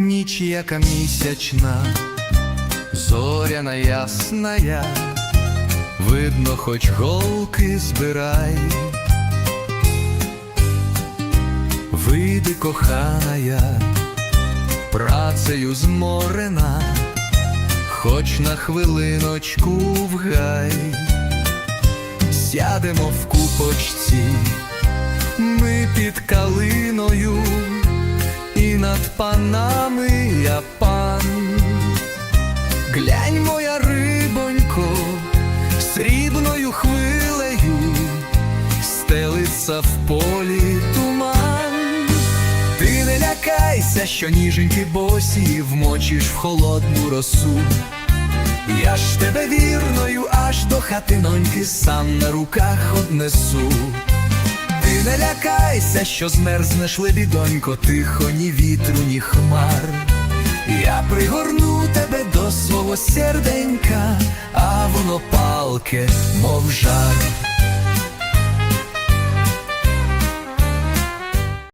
ніч яка місячна, зоряна ясная, видно, хоч голки збирай. Вийди, коханая, працею зморена, хоч на хвилиночку в гай, сядемо в купочці, ми під калиною, над панами я пан. Глянь, моя рибонько, срібною хвилею стелиться в полі туман. Ти не лякайся, що ніженькі босі вмочиш в холодну росу. Я ж тебе вірною аж до хатиноньки сам на руках однесу. Не лякайся, що змерзнеш лебідонько, тихо, ні вітру, ні хмар. Я пригорну тебе до свого серденька, а воно палке, мов жар.